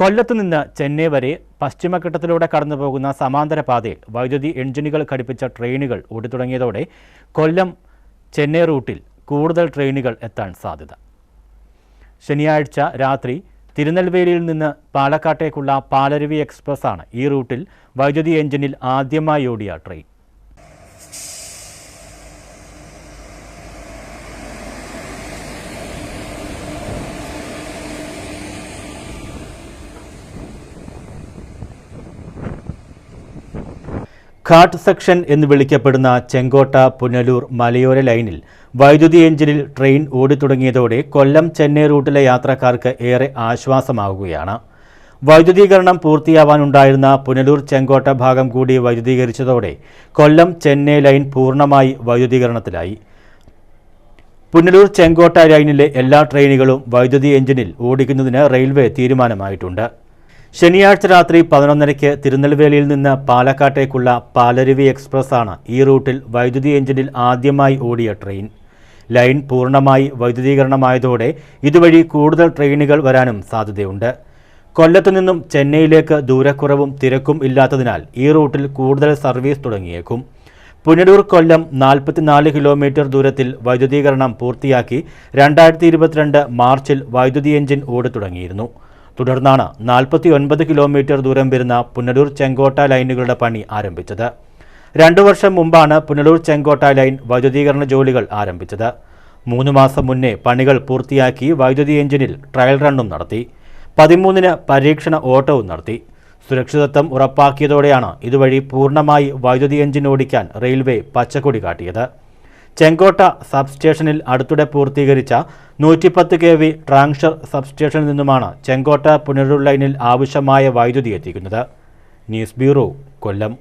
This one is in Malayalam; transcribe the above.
കൊല്ലത്തു നിന്ന് ചെന്നൈ വരെ പശ്ചിമഘട്ടത്തിലൂടെ കടന്നുപോകുന്ന സമാന്തര പാതയിൽ വൈദ്യുതി എഞ്ചിനുകൾ ഘടിപ്പിച്ച ട്രെയിനുകൾ ഓടിത്തുടങ്ങിയതോടെ കൊല്ലം ചെന്നൈ റൂട്ടിൽ കൂടുതൽ ട്രെയിനുകൾ എത്താൻ സാധ്യത. ശനിയാഴ്ച രാത്രി തിരുനെൽവേലിയിൽ നിന്ന് പാലക്കാട്ടേക്കുള്ള പാലരുവി എക്സ്പ്രസ് ആണ് ഈ റൂട്ടിൽ വൈദ്യുതി എഞ്ചിനിൽ ആദ്യമായി ഓടിയ ട്രെയിൻ. ഘാട്ട് സെക്ഷൻ എന്ന് വിളിക്കപ്പെടുന്ന ചെങ്കോട്ട പുനലൂർ മലയോര ലൈനിൽ വൈദ്യുതി എഞ്ചിനിൽ ട്രെയിൻ ഓടിത്തുടങ്ങിയതോടെ കൊല്ലം ചെന്നൈ റൂട്ടിലെ യാത്രക്കാർക്ക് ഏറെ ആശ്വാസമാവുകയാണ്. വൈദ്യുതീകരണം പൂർത്തിയാവാനുണ്ടായിരുന്ന പുനലൂർ ചെങ്കോട്ട ഭാഗം കൂടി വൈദ്യുതീകരിച്ചതോടെ കൊല്ലം ചെന്നൈ ലൈൻ പൂർണമായി വൈദ്യുതീകരണത്തിലായി. പുനലൂർ ചെങ്കോട്ട ലൈനിലെ എല്ലാ ട്രെയിനുകളും വൈദ്യുതി എഞ്ചിനിൽ ഓടിക്കുന്നതിന് റെയിൽവേ തീരുമാനമായിട്ടുണ്ട്. ശനിയാഴ്ച രാത്രി പതിനൊന്നരയ്ക്ക് തിരുനെൽവേലിയിൽ നിന്ന് പാലക്കാട്ടേക്കുള്ള പാലരുവി എക്സ്പ്രസ്സാണ് ഈ റൂട്ടിൽ വൈദ്യുതി എഞ്ചിനിൽ ആദ്യമായി ഓടിയ ട്രെയിൻ. ലൈൻ പൂർണമായി വൈദ്യുതീകരണമായതോടെ ഇതുവഴി കൂടുതൽ ട്രെയിനുകൾ വരാനും സാധ്യതയുണ്ട്. കൊല്ലത്തു നിന്നും ചെന്നൈയിലേക്ക് ദൂരക്കുറവും തിരക്കും ഇല്ലാത്തതിനാൽ ഈ റൂട്ടിൽ കൂടുതൽ സർവീസ് തുടങ്ങിയേക്കും. പുനലൂർ കൊല്ലം നാൽപ്പത്തിനാല് കിലോമീറ്റർ ദൂരത്തിൽ വൈദ്യുതീകരണം പൂർത്തിയാക്കി രണ്ടായിരത്തി ഇരുപത്തിരണ്ട് മാർച്ചിൽ വൈദ്യുതി എഞ്ചിൻ ഓടിത്തുടങ്ങിയിരുന്നു തുടർന്നാണ് നാൽപ്പത്തി ഒൻപത് കിലോമീറ്റർ ദൂരം വരുന്ന പുനലൂർ ചെങ്കോട്ട ലൈനുകളുടെ പണി ആരംഭിച്ചത്. രണ്ടു വർഷം മുമ്പാണ് പുനലൂർ ചെങ്കോട്ട ലൈൻ വൈദ്യുതീകരണ ജോലികൾ ആരംഭിച്ചത്. മൂന്ന് മാസം മുന്നേ പണികൾ പൂർത്തിയാക്കി വൈദ്യുതി എഞ്ചിനിൽ ട്രയൽ റണ്ണും നടത്തി. പതിമൂന്നിന് പരീക്ഷണ ഓട്ടവും നടത്തി. സുരക്ഷിതത്വം ഉറപ്പാക്കിയതോടെയാണ് ഇതുവഴി പൂർണമായി വൈദ്യുതി എഞ്ചിൻ ഓടിക്കാൻ റെയിൽവേ പച്ചക്കൊടി കാട്ടിയത്. ചെങ്കോട്ട സബ്സ്റ്റേഷനിൽ അടുത്തിടെ പൂർത്തീകരിച്ച നൂറ്റിപ്പത്ത് കെ വി ട്രാങ്ഷർ സബ്സ്റ്റേഷനിൽ നിന്നുമാണ് ചെങ്കോട്ട പുനരുൾ ലൈനിൽ ആവശ്യമായ വൈദ്യുതി എത്തിക്കുന്നത്. News bureau Kollam.